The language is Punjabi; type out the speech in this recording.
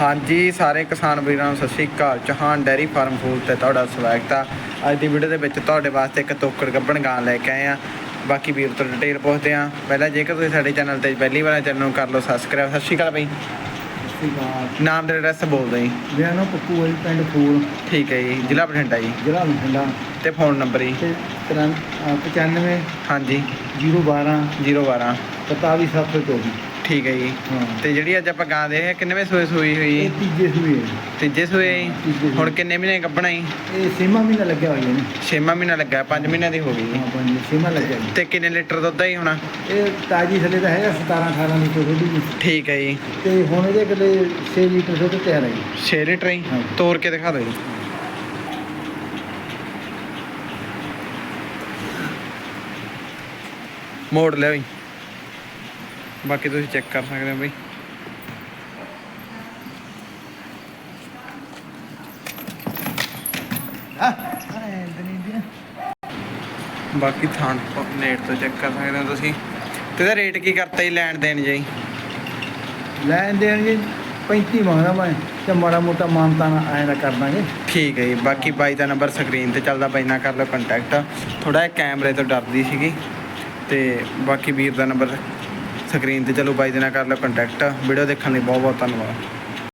ਹਾਂਜੀ ਸਾਰੇ ਕਿਸਾਨ ਵੀਰਾਂ ਨੂੰ ਸਤਿ ਸ਼੍ਰੀ ਅਕਾਲ। ਚੌਹਾਨ ਡੈਰੀ ਫਾਰਮ ਫੂਲ ਤੇ ਤੁਹਾਡਾ ਸਵਾਗਤ ਆ। ਅੱਜ ਦੀ ਵੀਡੀਓ ਦੇ ਵਿੱਚ ਤੁਹਾਡੇ ਵਾਸਤੇ ਇੱਕ ਤੋਕੜ ਗੱਬਣ ਗਾਂ ਲੈ ਕੇ ਆਏ ਆ। ਬਾਕੀ ਵੀਰ ਤੋਂ ਡਿਟੇਲ ਪੁੱਛਦੇ ਆ। ਪਹਿਲਾਂ ਜੇਕਰ ਤੁਸੀਂ ਸਾਡੇ ਚੈਨਲ ਤੇ ਪਹਿਲੀ ਵਾਰ ਚੈਨਲ ਨੂੰ ਕਰ ਲਓ ਸਬਸਕ੍ਰਾਈਬ ਸਤਿ ਸ਼੍ਰੀ ਅਕਾਲ ਬਈ। ਨਾਮ ਤੇ ਐਡਰੈਸ ਬੋਲ ਦਿਓ ਜੀ। ਮੇਰਾ ਨਾਮ ਪੱਪੂ ਹੈ ਜੀ, ਪਿੰਡ ਫੂਲ। ਠੀਕ ਹੈ ਜੀ ਜ਼ਿਲ੍ਹਾ ਬਠਿੰਡਾ ਜੀ। ਜ਼ਿਲ੍ਹਾ ਬਠਿੰਡਾ। ਤੇ ਫੋਨ ਨੰਬਰ ਜੀ। ਤੇ 95 ਹਾਂਜੀ। 012 012 45724 ਠੀਕ ਹੈ ਜੀ। ਹਾਂ। ਤੇ ਜਿਹੜੀ ਅੱਜ ਆਪਾਂ ਗਾਂ ਦੇ ਰਹੇ ਆ ਕਿੰਨਵੇਂ ਸੂਏ ਸੂਈ ਹੋਈ? ਇਹ ਜੀ ਤੀਜੇ ਸੂਏ ਹੈ। ਤੀਜੇ ਸੂਏ ਜੀ। ਤੀਜੇ ਸੂਏ। ਹੁਣ ਕਿੰਨੇ ਮਹੀਨੇ ਗੱਬਣਾ ਜੀ? ਇਹ ਛੇਵਾਂ ਮਹੀਨਾ ਲੱਗਿਆ ਹੋਇਆ ਨੇ ਛੇਵਾਂ ਮਹੀਨਾ ਲੱਗਾ 5 ਮਹੀਨਿਆਂ ਦੀ ਹੋ ਗਈ ਜੀ। ਹਾਂ ਪੰਜ ਛੇਵਾਂ ਲੱਗਿਆ ਜੀ। ਤੇ ਕਿੰਨੇ ਲੀਟਰ ਦੁੱਧ ਜੀ ਹੁਣ? ਇਹ ਤਾਜੀ ਥੱਲੇ ਦਾ ਹੈਗਾ 17 18 ਲੀਟਰ ਦੁੱਧ ਜੀ। ਠੀਕ ਹੈ ਜੀ। ਤੇ ਹੁਣ ਇਹਦੇ ਕੋਲੇ 6 ਲੀਟਰ ਦੁੱਧ ਤਿਆਰ ਹੈ ਜੀ। 6 ਲੀਟਰ ਹੀ ਹਾਂ। ਤੋੜ ਕੇ ਦਿਖਾ ਦਿਓ ਜੀ। ਮੋੜ ਲਿਆ ਬਈ ਬਾਕੀ ਤੁਸੀਂ ਚੈੱਕ ਕਰ ਸਕਦੇ ਹੋ ਬਈ। ਬਾਕੀ ਥਾਂ ਨੇਟ ਤੋਂ ਚੈੱਕ ਕਰ ਸਕਦੇ ਹੋ ਤੁਸੀਂ। ਤੇ ਇਹਦਾ ਰੇਟ ਕੀ ਕਰਤਾ ਜੀ ਲੈਣ ਦੇਣ ਜੀ? ਲੈਣ ਦੇਣ ਜੀ 35 ਮੰਗਦਾ ਮੈਂ ਤੇ ਮਾੜਾ ਮੋਟਾ ਮਾਨਤਾ ਐਂ ਦਾ ਕਰ ਦਾਂਗੇ। ਠੀਕ ਹੈ ਜੀ ਬਾਕੀ ਬਾਈ ਦਾ ਨੰਬਰ ਸਕਰੀਨ ਤੇ ਚੱਲਦਾ ਬਾਈ ਨਾਲ ਕਰ ਲਓ ਕੰਟੈਕਟ ਥੋੜਾ ਜਿਹਾ ਕੈਮਰੇ ਤੋਂ ਡਰਦੀ ਸੀਗੀ ਤੇ ਬਾਕੀ ਵੀਰ ਦਾ ਨੰਬਰ ਸਕਰੀਨ ਤੇ ਚਲੋ ਬਾਈ ਦੇ ਨਾਲ ਕਰ ਲਓ ਕੰਟੈਕਟ ਵੀਡੀਓ ਦੇਖਣ ਲਈ ਬਹੁਤ ਬਹੁਤ ਧੰਨਵਾਦ।